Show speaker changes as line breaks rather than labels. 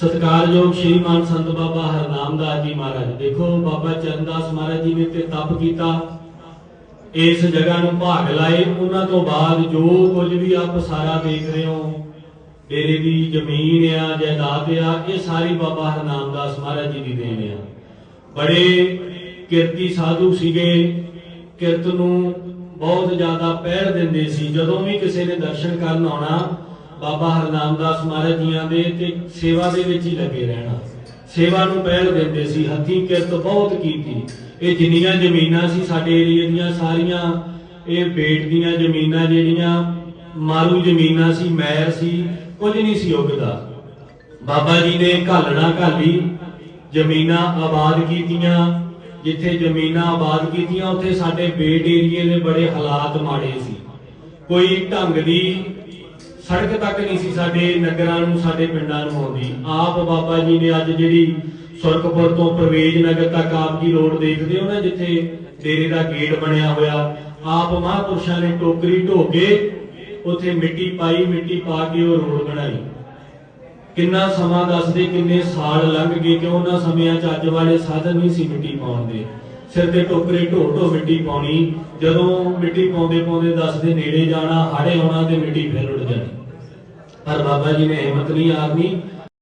ਸਤਿਕਾਰਯੋਗ ਸ਼੍ਰੀਮਾਨ ਸੰਤ ਬਾਬਾ ਹਰਨਾਮਦਾਸ ਜੀ ਮਹਾਰਾਜ, ਦੇਖੋ ਬਾਬਾ ਚਰਨਦਾਸ ਮਹਾਰਾਜ ਜੀ ਨੇ ਤੇ ਤਪ ਕੀਤਾ। ਇਸ ਜਗ੍ਹਾ ਨੂੰ ਭਾਗ ਲਾਏ। ਉਹਨਾਂ ਤੋਂ ਬਾਅਦ ਜੋ ਕੁਝ ਵੀ ਆਪ ਸਾਰਾ ਦੇਖ ਰਹੇ ਹੋ, ਡੇਰੇ ਦੀ ਜ਼ਮੀਨ ਆ, ਜਾਇਦਾਦ ਆ, ਇਹ ਸਾਰੀ ਬਾਬਾ ਹਰਨਾਮਦਾਸ ਮਹਾਰਾਜ ਜੀ ਦੀ ਦੇਣ ਆ। ਬੜੇ ਕਿਰਤੀ ਸਾਧੂ ਸੀਗੇ। ਕਿਰਤ ਨੂੰ ਬਹੁਤ ਜ਼ਿਆਦਾ ਪਹਿਰ ਦਿੰਦੇ ਸੀ। ਜਦੋਂ ਵੀ ਕਿਸੇ ਨੇ ਦਰਸ਼ਨ ਕਰਨ ਆਉਣਾ ਬਾਬਾ ਹਰਨਾਮਦਾਸ ਮਹਾਰਾਜ ਜੀਆਂ ਦੇ ਤੇ ਸੇਵਾ ਦੇ ਵਿੱਚ ਹੀ ਲੱਗੇ ਰਹਿਣਾ। ਸੇਵਾ ਨੂੰ ਪਹਿਲ ਦਿੰਦੇ ਸੀ, ਹੱਥੀਂ ਕਿਰਤ ਬਹੁਤ ਕੀਤੀ। ਇਹ ਜਿੰਨੀਆਂ ਜ਼ਮੀਨਾਂ ਸੀ, ਸਾਡੇ ਏਰੀਏ ਦੀਆਂ ਸਾਰੀਆਂ, ਇਹ ਬੇਟ ਦੀਆਂ ਜ਼ਮੀਨਾਂ ਜਿਹੜੀਆਂ, ਮਾਰੂ ਜ਼ਮੀਨਾਂ ਸੀ, ਮੈਰ ਸੀ, ਕੁਝ ਨਹੀਂ ਸੀ ਉਗਦਾ। ਬਾਬਾ ਜੀ ਨੇ ਘਾਲਣਾ ਘਾਲੀ, ਜ਼ਮੀਨਾਂ ਆਬਾਦ ਕੀਤੀਆਂ। ਜਿੱਥੇ ਜ਼ਮੀਨਾਂ ਆਬਾਦ ਕੀਤੀਆਂ, ਉੱਥੇ ਸਾਡੇ ਬੇਟ ਏਰੀਏ ਦੇ ਬੜੇ ਹਾਲਾਤ ਮਾੜੇ ਸੀ। ਕੋਈ ਢੰਗ ਦੀ ਸੜਕ ਤੱਕ ਨਹੀਂ ਸੀ, ਸਾਡੇ ਨਗਰਾਂ ਨੂੰ, ਸਾਡੇ ਪਿੰਡਾਂ ਨੂੰ ਆਉਂਦੀ। ਆਪ ਬਾਬਾ ਜੀ ਨੇ ਅੱਜ ਜਿਹੜੀ ਸੁਰਖਪੁਰ ਤੋਂ ਪ੍ਰਵੇਜ ਨਗਰ ਤੱਕ ਆਪ ਦੀ ਰੋਡ ਦੇਖਦੇ ਹੋ ਨਾ, ਜਿੱਥੇ ਡੇਰੇ ਦਾ ਗੇਟ ਬਣਿਆ ਹੋਇਆ। ਆਪ ਮਹਾਂਪੁਰਸ਼ਾਂ ਨੇ ਟੋਕਰੀ ਢੋ ਕੇ ਉੱਥੇ ਮਿੱਟੀ ਪਾਈ, ਮਿੱਟੀ ਪਾ ਕੇ ਉਹ ਰੋਡ ਬਣਾਈ। ਕਿੰਨਾ ਸਮਾਂ ਦੱਸਦੇ, ਕਿੰਨੇ ਸਾਲ ਲੰਘ ਗਏ ਕਿ ਉਹਨਾਂ ਸਮਿਆਂ 'ਚ ਅੱਜ ਵਾਲੇ ਸਾਧਨ ਨਹੀਂ ਸੀ ਮਿੱਟੀ ਪਾਉਣ ਦੇ। ਸਿਰ ਤੇ ਟੋਕਰੇ ਢੋ ਢੋ ਮਿੱਟੀ ਪਾਉਣੀ। ਜਦੋਂ ਮਿੱਟੀ ਪਾਉਂਦੇ ਪਾਉਂਦੇ ਦੱਸਦੇ ਨੇੜੇ ਜਾਣਾ, ਹਾੜੇ ਆਉਣਾ ਤੇ ਮਿੱਟੀ ਫਿਰ ਉੱਡ ਜਾਣੀ। ਹਰ ਬਾਬਾ ਜੀ ਨੇ ਹਿੰਮਤ ਨਹੀਂ ਹਾਰਨੀ